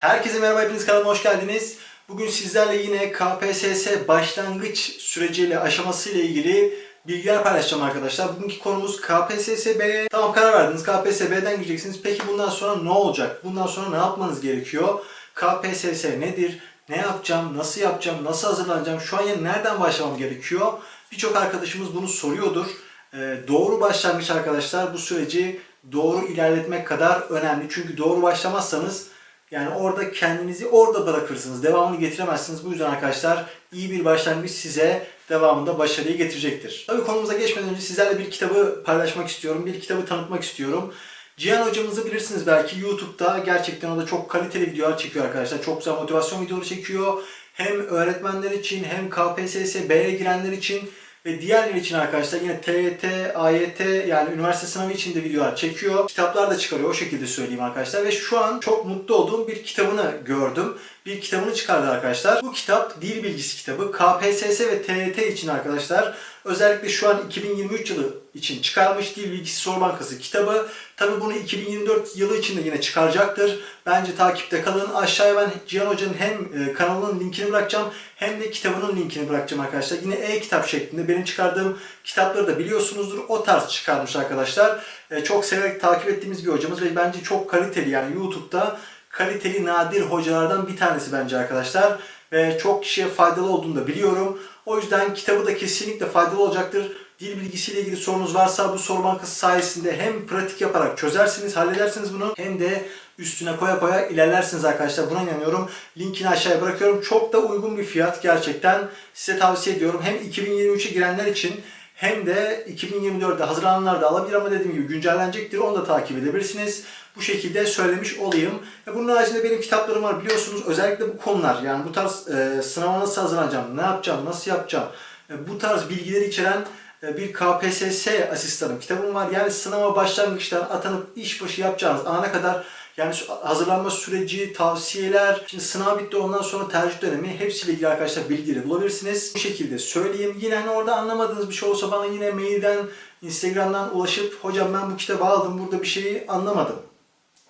Herkese merhaba, hepiniz kanalıma hoş geldiniz. Bugün sizlerle yine KPSS başlangıç süreciyle, aşamasıyla ilgili bilgiler paylaşacağım arkadaşlar. Bugünkü konumuz KPSS-B. Tamam karar verdiniz, KPSS-B'den gireceksiniz. Peki bundan sonra ne olacak? Bundan sonra ne yapmanız gerekiyor? KPSS nedir? Ne yapacağım? Nasıl yapacağım? Nasıl hazırlanacağım? Şu an yani nereden başlamam gerekiyor? Birçok arkadaşımız bunu soruyordur. Ee, doğru başlangıç arkadaşlar bu süreci doğru ilerletmek kadar önemli. Çünkü doğru başlamazsanız yani orada kendinizi orada bırakırsınız. Devamını getiremezsiniz. Bu yüzden arkadaşlar iyi bir başlangıç size devamında başarıyı getirecektir. Tabii konumuza geçmeden önce sizlerle bir kitabı paylaşmak istiyorum. Bir kitabı tanıtmak istiyorum. Cihan hocamızı bilirsiniz belki YouTube'da gerçekten o da çok kaliteli videolar çekiyor arkadaşlar. Çok güzel motivasyon videoları çekiyor. Hem öğretmenler için hem KPSS B'ye girenler için ve diğerleri için arkadaşlar yine TYT, AYT yani üniversite sınavı için de videolar çekiyor. Kitaplar da çıkarıyor o şekilde söyleyeyim arkadaşlar. Ve şu an çok mutlu olduğum bir kitabını gördüm. Bir kitabını çıkardı arkadaşlar. Bu kitap dil bilgisi kitabı. KPSS ve TYT için arkadaşlar. Özellikle şu an 2023 yılı için çıkarmış Dil Bilgisi Soru Bankası kitabı. Tabi bunu 2024 yılı için de yine çıkaracaktır. Bence takipte kalın. Aşağıya ben Cihan Hoca'nın hem e, kanalının linkini bırakacağım hem de kitabının linkini bırakacağım arkadaşlar. Yine e-kitap şeklinde benim çıkardığım kitapları da biliyorsunuzdur. O tarz çıkarmış arkadaşlar. E, Çok severek takip ettiğimiz bir hocamız ve bence çok kaliteli yani YouTube'da kaliteli nadir hocalardan bir tanesi bence arkadaşlar. Ve çok kişiye faydalı olduğunu da biliyorum. O yüzden kitabı da kesinlikle faydalı olacaktır. Dil bilgisiyle ilgili sorunuz varsa bu soru bankası sayesinde hem pratik yaparak çözersiniz, halledersiniz bunu hem de üstüne koya koya ilerlersiniz arkadaşlar. Buna inanıyorum. Linkini aşağıya bırakıyorum. Çok da uygun bir fiyat gerçekten. Size tavsiye ediyorum. Hem 2023'e girenler için hem de 2024'de hazırlananlar da alabilir ama dediğim gibi güncellenecektir. Onu da takip edebilirsiniz. Bu şekilde söylemiş olayım. Bunun haricinde benim kitaplarım var biliyorsunuz. Özellikle bu konular yani bu tarz e, sınava nasıl hazırlanacağım, ne yapacağım, nasıl yapacağım e, bu tarz bilgileri içeren e, bir KPSS asistanım kitabım var. Yani sınava başlangıçtan atanıp işbaşı yapacağınız ana kadar yani hazırlanma süreci, tavsiyeler, şimdi sınav bitti ondan sonra tercih dönemi hepsiyle ilgili arkadaşlar bilgileri bulabilirsiniz. Bu şekilde söyleyeyim. Yine hani orada anlamadığınız bir şey olsa bana yine mailden, Instagram'dan ulaşıp hocam ben bu kitabı aldım burada bir şeyi anlamadım.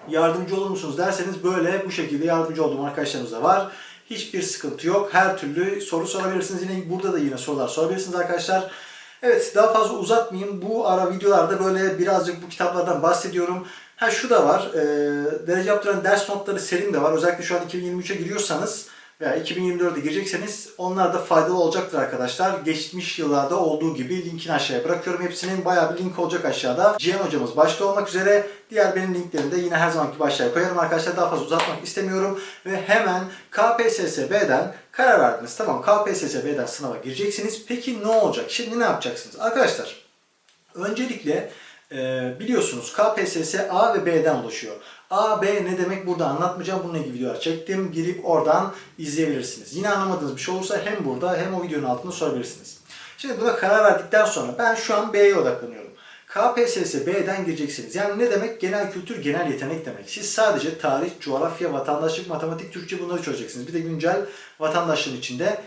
Yardımcı olur musunuz derseniz böyle bu şekilde yardımcı olduğum arkadaşlarımız da var. Hiçbir sıkıntı yok. Her türlü soru sorabilirsiniz. Yine burada da yine sorular sorabilirsiniz arkadaşlar. Evet daha fazla uzatmayayım. Bu ara videolarda böyle birazcık bu kitaplardan bahsediyorum. Ha şu da var. E, derece yaptıran ders notları serim de var. Özellikle şu an 2023'e giriyorsanız veya 2024'e girecekseniz onlar da faydalı olacaktır arkadaşlar. Geçmiş yıllarda olduğu gibi linkini aşağıya bırakıyorum. Hepsinin bayağı bir link olacak aşağıda. Cihan hocamız başta olmak üzere diğer benim linklerimi de yine her zamanki aşağıya koyarım arkadaşlar. Daha fazla uzatmak istemiyorum. Ve hemen KPSS-B'den karar verdiniz. Tamam KPSS-B'den sınava gireceksiniz. Peki ne olacak? Şimdi ne yapacaksınız? Arkadaşlar öncelikle ee, biliyorsunuz KPSS A ve B'den oluşuyor. A, B ne demek burada anlatmayacağım. Bununla ilgili videolar çektim. Girip oradan izleyebilirsiniz. Yine anlamadığınız bir şey olursa hem burada hem o videonun altında sorabilirsiniz. Şimdi buna karar verdikten sonra ben şu an B'ye odaklanıyorum. KPSS B'den gireceksiniz. Yani ne demek? Genel kültür, genel yetenek demek. Siz sadece tarih, coğrafya, vatandaşlık, matematik, Türkçe bunları çözeceksiniz. Bir de güncel vatandaşlığın içinde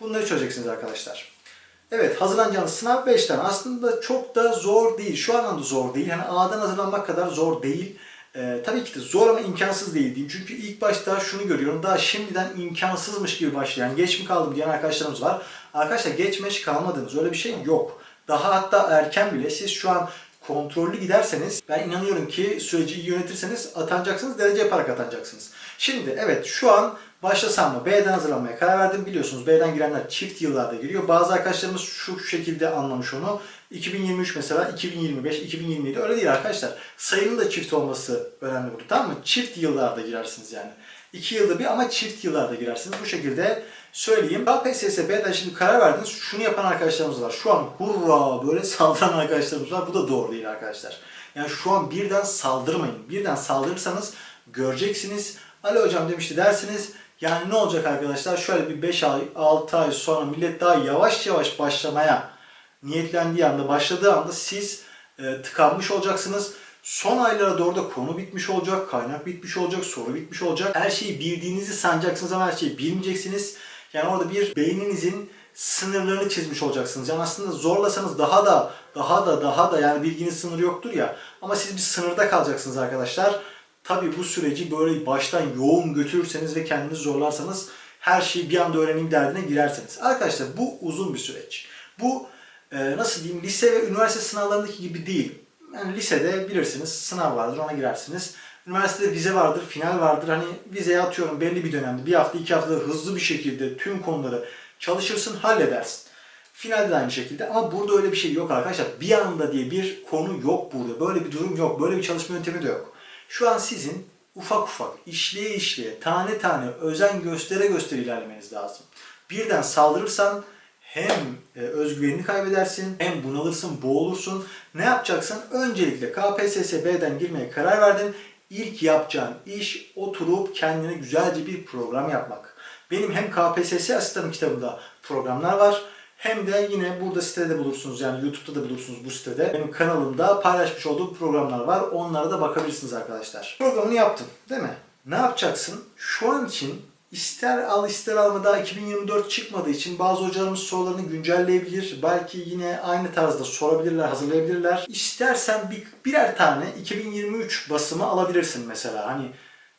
bunları çözeceksiniz arkadaşlar. Evet hazırlanacağınız sınav 5 tane. Aslında çok da zor değil. Şu anlamda zor değil. Yani A'dan hazırlanmak kadar zor değil. Ee, tabii ki de zor ama imkansız değil. Çünkü ilk başta şunu görüyorum. Daha şimdiden imkansızmış gibi başlayan, geç mi kaldım diyen arkadaşlarımız var. Arkadaşlar geçmiş kalmadınız. Öyle bir şey yok. Daha hatta erken bile siz şu an kontrollü giderseniz ben inanıyorum ki süreci iyi yönetirseniz atanacaksınız, derece yaparak atanacaksınız. Şimdi evet şu an başlasam mı? B'den hazırlanmaya karar verdim. Biliyorsunuz B'den girenler çift yıllarda giriyor. Bazı arkadaşlarımız şu şekilde anlamış onu. 2023 mesela, 2025, 2027 öyle değil arkadaşlar. Sayının da çift olması önemli burada tamam mı? Çift yıllarda girersiniz yani. 2 yılda bir ama çift yıllarda girersiniz. Bu şekilde söyleyeyim. KPSS B'den şimdi karar verdiniz. Şunu yapan arkadaşlarımız var. Şu an hurra böyle saldıran arkadaşlarımız var. Bu da doğru değil arkadaşlar. Yani şu an birden saldırmayın. Birden saldırırsanız göreceksiniz. Ali hocam demişti dersiniz. Yani ne olacak arkadaşlar? Şöyle bir 5 ay, 6 ay sonra millet daha yavaş yavaş başlamaya niyetlendiği anda, başladığı anda siz e, tıkanmış olacaksınız. Son aylara doğru da konu bitmiş olacak, kaynak bitmiş olacak, soru bitmiş olacak. Her şeyi bildiğinizi sanacaksınız ama her şeyi bilmeyeceksiniz. Yani orada bir beyninizin sınırlarını çizmiş olacaksınız. Yani aslında zorlasanız daha da daha da daha da yani bilginin sınırı yoktur ya. Ama siz bir sınırda kalacaksınız arkadaşlar. Tabii bu süreci böyle baştan yoğun götürürseniz ve kendinizi zorlarsanız her şeyi bir anda öğreneyim derdine girerseniz. Arkadaşlar bu uzun bir süreç. Bu e, nasıl diyeyim lise ve üniversite sınavlarındaki gibi değil. Yani lisede bilirsiniz sınav vardır ona girersiniz. Üniversitede vize vardır, final vardır. Hani vizeye atıyorum belli bir dönemde, bir hafta iki haftada hızlı bir şekilde tüm konuları çalışırsın, halledersin. Finalde de aynı şekilde ama burada öyle bir şey yok arkadaşlar. Bir anda diye bir konu yok burada. Böyle bir durum yok. Böyle bir çalışma yöntemi de yok. Şu an sizin ufak ufak, işleye işleye, tane tane, özen göstere göstere ilerlemeniz lazım. Birden saldırırsan hem e, özgüvenini kaybedersin, hem bunalırsın, boğulursun. Ne yapacaksın? Öncelikle KPSS-B'den girmeye karar verdin. İlk yapacağın iş oturup kendine güzelce bir program yapmak. Benim hem KPSS asistanı kitabında programlar var. Hem de yine burada sitede bulursunuz yani YouTube'da da bulursunuz bu sitede. Benim kanalımda paylaşmış olduğum programlar var. Onlara da bakabilirsiniz arkadaşlar. Programını yaptım değil mi? Ne yapacaksın? Şu an için ister al ister alma daha 2024 çıkmadığı için bazı hocalarımız sorularını güncelleyebilir. Belki yine aynı tarzda sorabilirler, hazırlayabilirler. İstersen bir, birer tane 2023 basımı alabilirsin mesela. Hani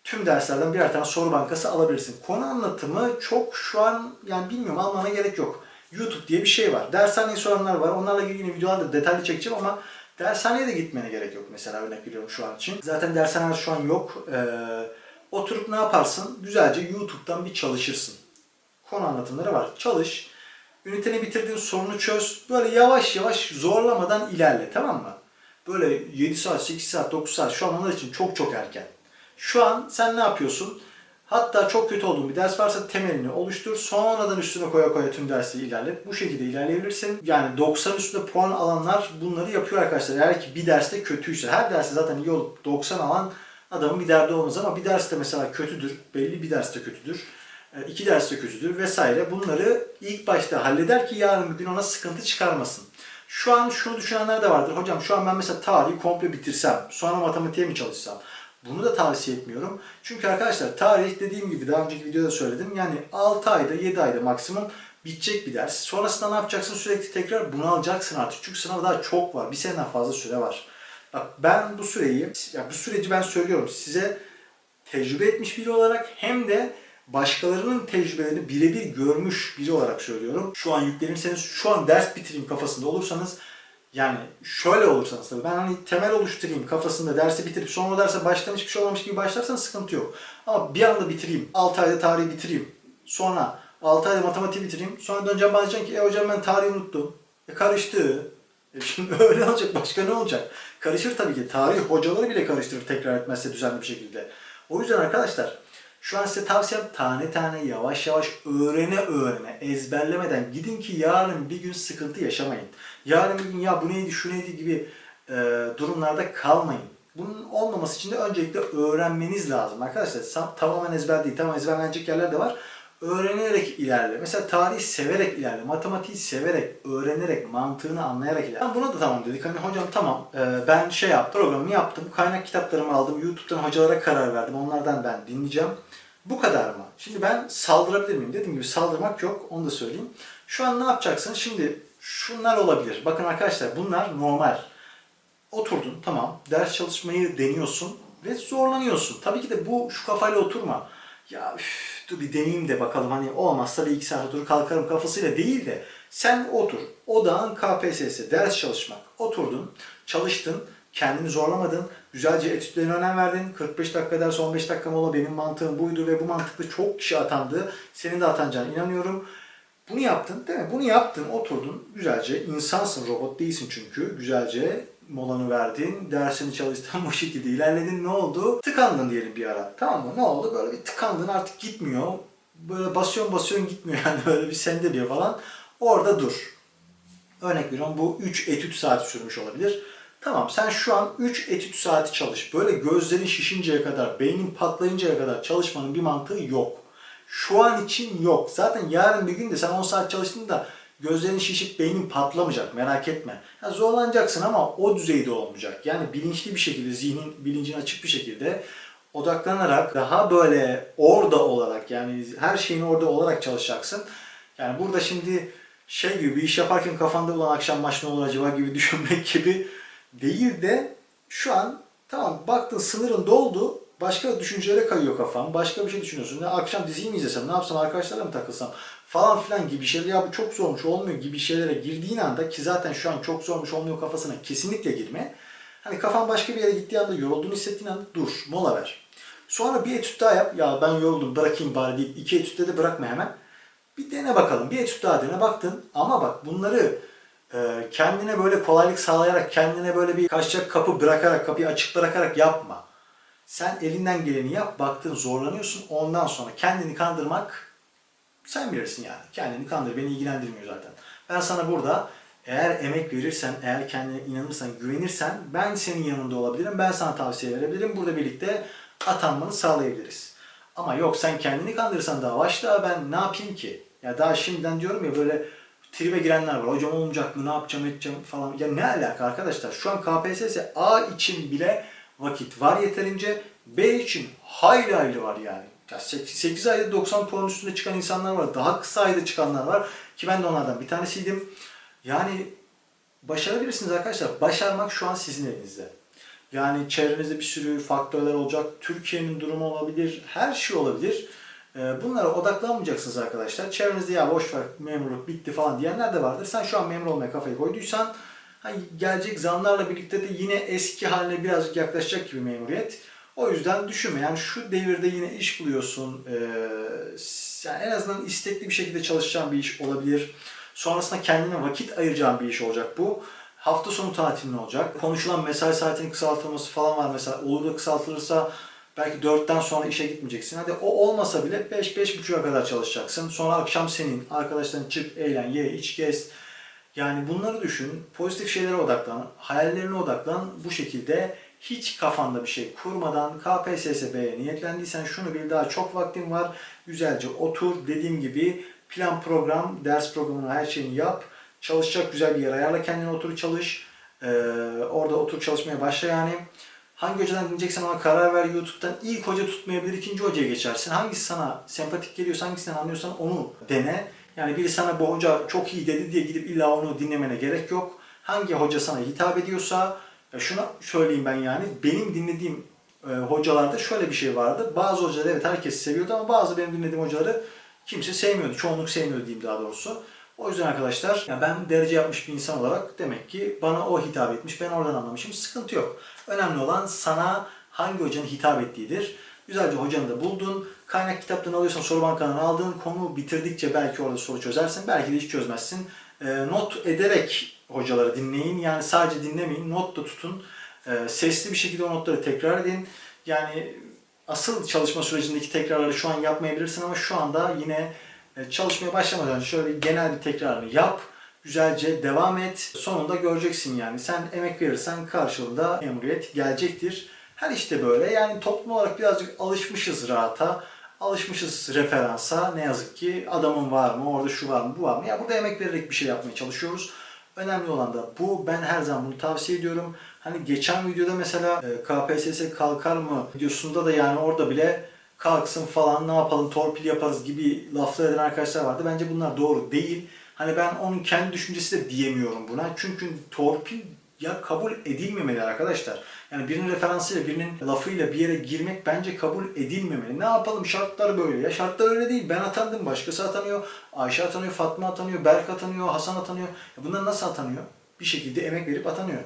tüm derslerden birer tane soru bankası alabilirsin. Konu anlatımı çok şu an yani bilmiyorum almana gerek yok. YouTube diye bir şey var. Dershaneye soranlar var. Onlarla ilgili yine videolarda detaylı çekeceğim ama dershaneye de gitmene gerek yok mesela örnek veriyorum şu an için. Zaten dershaneler şu an yok. Ee, oturup ne yaparsın? Güzelce YouTube'dan bir çalışırsın. Konu anlatımları var. Çalış. Üniteni bitirdin, sorunu çöz. Böyle yavaş yavaş zorlamadan ilerle tamam mı? Böyle 7 saat, 8 saat, 9 saat şu an onlar için çok çok erken. Şu an sen ne yapıyorsun? Hatta çok kötü olduğun bir ders varsa temelini oluştur. Sonradan üstüne koya koya tüm dersi ilerlet. Bu şekilde ilerleyebilirsin. Yani 90 üstünde puan alanlar bunları yapıyor arkadaşlar. Eğer ki bir derste kötüyse. Her derste zaten iyi olup 90 alan adamın bir derdi olmaz ama bir derste mesela kötüdür. Belli bir derste kötüdür. e, iki derste kötüdür vesaire. Bunları ilk başta halleder ki yarın bir gün ona sıkıntı çıkarmasın. Şu an şunu düşünenler de vardır. Hocam şu an ben mesela tarihi komple bitirsem, sonra matematiğe mi çalışsam? Bunu da tavsiye etmiyorum. Çünkü arkadaşlar tarih dediğim gibi daha önceki videoda söyledim. Yani 6 ayda 7 ayda maksimum bitecek bir ders. Sonrasında ne yapacaksın? Sürekli tekrar bunu alacaksın artık. Çünkü sınav daha çok var. Bir seneden fazla süre var. Ben bu süreyi, ya bu süreci ben söylüyorum size tecrübe etmiş biri olarak hem de başkalarının tecrübelerini birebir görmüş biri olarak söylüyorum. Şu an yüklenirseniz, şu an ders bitireyim kafasında olursanız yani şöyle olursanız tabii ben hani temel oluşturayım kafasında dersi bitirip sonra derse baştan hiçbir şey olmamış gibi başlarsanız sıkıntı yok. Ama bir anda bitireyim, 6 ayda tarihi bitireyim. Sonra 6 ayda matematiği bitireyim. Sonra döneceğim bana diyeceksin ki e hocam ben tarihi unuttum. E karıştı. E şimdi öyle olacak. Başka ne olacak? Karışır tabii ki. Tarih hocaları bile karıştırır tekrar etmezse düzenli bir şekilde. O yüzden arkadaşlar şu an size tavsiyem tane tane yavaş yavaş öğrene öğrene ezberlemeden gidin ki yarın bir gün sıkıntı yaşamayın. Yarın bir gün ya bu neydi şu neydi gibi e, durumlarda kalmayın. Bunun olmaması için de öncelikle öğrenmeniz lazım arkadaşlar. Tamamen ezber değil. Tamam ezberlenecek yerler de var. Öğrenerek ilerle. Mesela tarih severek ilerle. Matematiği severek, öğrenerek, mantığını anlayarak ilerle. Ben buna da tamam dedik. Hani hocam tamam e, ben şey yaptım, programı yaptım. Kaynak kitaplarımı aldım. YouTube'dan hocalara karar verdim. Onlardan ben dinleyeceğim. Bu kadar mı? Şimdi ben saldırabilir miyim? Dediğim gibi saldırmak yok. Onu da söyleyeyim. Şu an ne yapacaksın? Şimdi şunlar olabilir. Bakın arkadaşlar bunlar normal. Oturdun tamam. Ders çalışmayı deniyorsun ve zorlanıyorsun. Tabii ki de bu şu kafayla oturma. Ya üf, dur bir deneyeyim de bakalım hani olmazsa saat oturur kalkarım kafasıyla değil de sen otur. Odağın KPSS, ders çalışmak. Oturdun, çalıştın, kendini zorlamadın, güzelce etütlerine önem verdin. 45 dakika ders 15 dakika mola benim mantığım buydu ve bu mantıklı çok kişi atandı. Senin de atanacağına inanıyorum. Bunu yaptın değil mi? Bunu yaptın, oturdun. Güzelce insansın, robot değilsin çünkü. Güzelce molanı verdin, dersini çalıştın, bu şekilde ilerledin. Ne oldu? Tıkandın diyelim bir ara. Tamam mı? Ne oldu? Böyle bir tıkandın artık gitmiyor. Böyle basıyorsun basıyorsun gitmiyor yani böyle bir sendeliyor falan. Orada dur. Örnek veriyorum bu 3 etüt saati sürmüş olabilir. Tamam sen şu an 3 etüt saati çalış. Böyle gözlerin şişinceye kadar, beynin patlayıncaya kadar çalışmanın bir mantığı yok. Şu an için yok. Zaten yarın bir gün de sen 10 saat çalıştığında gözlerin şişip beynin patlamayacak merak etme. Ya zorlanacaksın ama o düzeyde olmayacak. Yani bilinçli bir şekilde, zihnin bilincin açık bir şekilde odaklanarak daha böyle orada olarak yani her şeyin orada olarak çalışacaksın. Yani burada şimdi şey gibi bir iş yaparken kafanda olan akşam maç ne olur acaba gibi düşünmek gibi değil de şu an tamam baktın sınırın doldu Başka düşüncelere kayıyor kafam. Başka bir şey düşünüyorsun. Ne akşam diziyi mi izlesem, ne yapsam, arkadaşlarla mı takılsam falan filan gibi şeyler. Ya bu çok zormuş, olmuyor gibi şeylere girdiğin anda ki zaten şu an çok zormuş olmuyor kafasına kesinlikle girme. Hani kafan başka bir yere gittiği anda, yorulduğunu hissettiğin anda dur, mola ver. Sonra bir etüt daha yap. Ya ben yoruldum bırakayım bari deyip iki etütte de bırakma hemen. Bir dene bakalım. Bir etüt daha dene baktın. Ama bak bunları e, kendine böyle kolaylık sağlayarak, kendine böyle bir kaçacak kapı bırakarak, kapıyı açık bırakarak yapma. Sen elinden geleni yap, baktın zorlanıyorsun. Ondan sonra kendini kandırmak sen bilirsin yani. Kendini kandır. Beni ilgilendirmiyor zaten. Ben sana burada eğer emek verirsen, eğer kendine inanırsan, güvenirsen ben senin yanında olabilirim. Ben sana tavsiye verebilirim. Burada birlikte atanmanı sağlayabiliriz. Ama yok sen kendini kandırırsan daha başta ben ne yapayım ki? Ya daha şimdiden diyorum ya böyle tribe girenler var. Hocam olmayacak mı? Ne yapacağım edeceğim falan. Ya ne alaka arkadaşlar? Şu an KPSS A için bile vakit var yeterince. B için hayli hayli var yani. Ya 8 ayda 90 puan üstünde çıkan insanlar var. Daha kısa ayda çıkanlar var. Ki ben de onlardan bir tanesiydim. Yani başarabilirsiniz arkadaşlar. Başarmak şu an sizin elinizde. Yani çevrenizde bir sürü faktörler olacak. Türkiye'nin durumu olabilir. Her şey olabilir. Ee, Bunlara odaklanmayacaksınız arkadaşlar. Çevrenizde ya boş ver memurluk bitti falan diyenler de vardır. Sen şu an memur olmaya kafayı koyduysan hani gelecek zamlarla birlikte de yine eski haline birazcık yaklaşacak gibi memuriyet. O yüzden düşünme. Yani şu devirde yine iş buluyorsun. Ee, yani en azından istekli bir şekilde çalışacağın bir iş olabilir. Sonrasında kendine vakit ayıracağın bir iş olacak bu. Hafta sonu tatilin olacak. Konuşulan mesai saatinin kısaltılması falan var mesela. Olur da kısaltılırsa belki 4'ten sonra işe gitmeyeceksin. Hadi o olmasa bile 5-5.30'a kadar çalışacaksın. Sonra akşam senin. Arkadaşların çık, eğlen, ye, iç, gez. Yani bunları düşün. Pozitif şeylere odaklan. Hayallerine odaklan. Bu şekilde hiç kafanda bir şey kurmadan KPSSB'ye niyetlendiysen şunu bil daha çok vaktin var. Güzelce otur. Dediğim gibi plan program, ders programını her şeyini yap. Çalışacak güzel bir yer ayarla kendine otur çalış. Ee, orada otur çalışmaya başla yani. Hangi hocadan dinleyeceksen ona karar ver YouTube'dan. İlk hoca tutmayabilir, ikinci hocaya geçersin. Hangisi sana sempatik geliyorsa, hangisinden anlıyorsan onu dene. Yani biri sana bu hoca çok iyi dedi diye gidip illa onu dinlemene gerek yok. Hangi hoca sana hitap ediyorsa, ya şuna söyleyeyim ben yani, benim dinlediğim e, hocalarda şöyle bir şey vardı. Bazı hocalar evet herkes seviyordu ama bazı benim dinlediğim hocaları kimse sevmiyordu. Çoğunluk sevmiyordu diyeyim daha doğrusu. O yüzden arkadaşlar ya ben derece yapmış bir insan olarak demek ki bana o hitap etmiş. Ben oradan anlamışım. Sıkıntı yok. Önemli olan sana hangi hocanın hitap ettiğidir. Güzelce hocanı da buldun. Kaynak kitaptan alıyorsan soru bankadan aldığın konu bitirdikçe belki orada soru çözersin. Belki de hiç çözmezsin. E, not ederek hocaları dinleyin. Yani sadece dinlemeyin. Not da tutun. E, sesli bir şekilde o notları tekrar edin. Yani asıl çalışma sürecindeki tekrarları şu an yapmayabilirsin ama şu anda yine e, çalışmaya başlamadan önce şöyle genel bir tekrarını yap. Güzelce devam et. Sonunda göreceksin yani. Sen emek verirsen karşılığında memuriyet gelecektir. Her işte böyle. Yani toplum olarak birazcık alışmışız rahata. Alışmışız referansa. Ne yazık ki adamın var mı, orada şu var mı, bu var mı? Ya burada emek vererek bir şey yapmaya çalışıyoruz. Önemli olan da bu. Ben her zaman bunu tavsiye ediyorum. Hani geçen videoda mesela e, KPSS kalkar mı videosunda da yani orada bile kalksın falan ne yapalım torpil yaparız gibi laflar eden arkadaşlar vardı. Bence bunlar doğru değil. Hani ben onun kendi düşüncesi de diyemiyorum buna. Çünkü torpil ya kabul edilmemeli arkadaşlar. Yani birinin referansıyla, birinin lafıyla bir yere girmek bence kabul edilmemeli. Ne yapalım şartlar böyle. Ya şartlar öyle değil. Ben atandım, başkası atanıyor. Ayşe atanıyor, Fatma atanıyor, Berk atanıyor, Hasan atanıyor. Bunlar nasıl atanıyor? Bir şekilde emek verip atanıyor.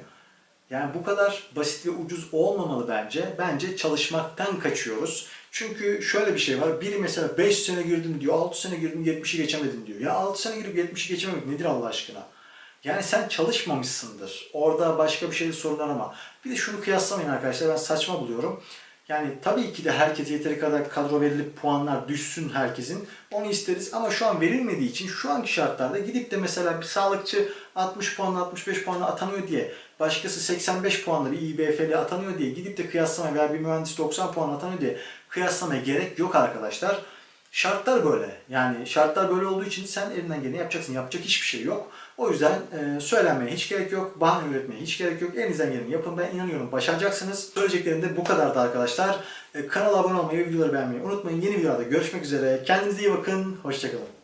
Yani bu kadar basit ve ucuz olmamalı bence. Bence çalışmaktan kaçıyoruz. Çünkü şöyle bir şey var. Biri mesela 5 sene girdim diyor, 6 sene girdim 70'i geçemedim diyor. Ya 6 sene girip 70'i geçememek nedir Allah aşkına? Yani sen çalışmamışsındır. Orada başka bir şeyde sorunlar ama. Bir de şunu kıyaslamayın arkadaşlar. Ben saçma buluyorum. Yani tabii ki de herkese yeteri kadar kadro verilip puanlar düşsün herkesin. Onu isteriz ama şu an verilmediği için şu anki şartlarda gidip de mesela bir sağlıkçı 60 puanla 65 puanla atanıyor diye başkası 85 puanla bir İBF'li atanıyor diye gidip de kıyaslamaya veya bir mühendis 90 puan atanıyor diye kıyaslamaya gerek yok arkadaşlar. Şartlar böyle. Yani şartlar böyle olduğu için sen elinden geleni yapacaksın. Yapacak hiçbir şey yok. O yüzden e, söylenmeye hiç gerek yok. Bahane üretmeye hiç gerek yok. Elinizden geleni yapın. Ben inanıyorum başaracaksınız. Söyleyeceklerim de bu kadardı arkadaşlar. E, kanala abone olmayı ve videoları beğenmeyi unutmayın. Yeni videolarda görüşmek üzere. Kendinize iyi bakın. Hoşçakalın.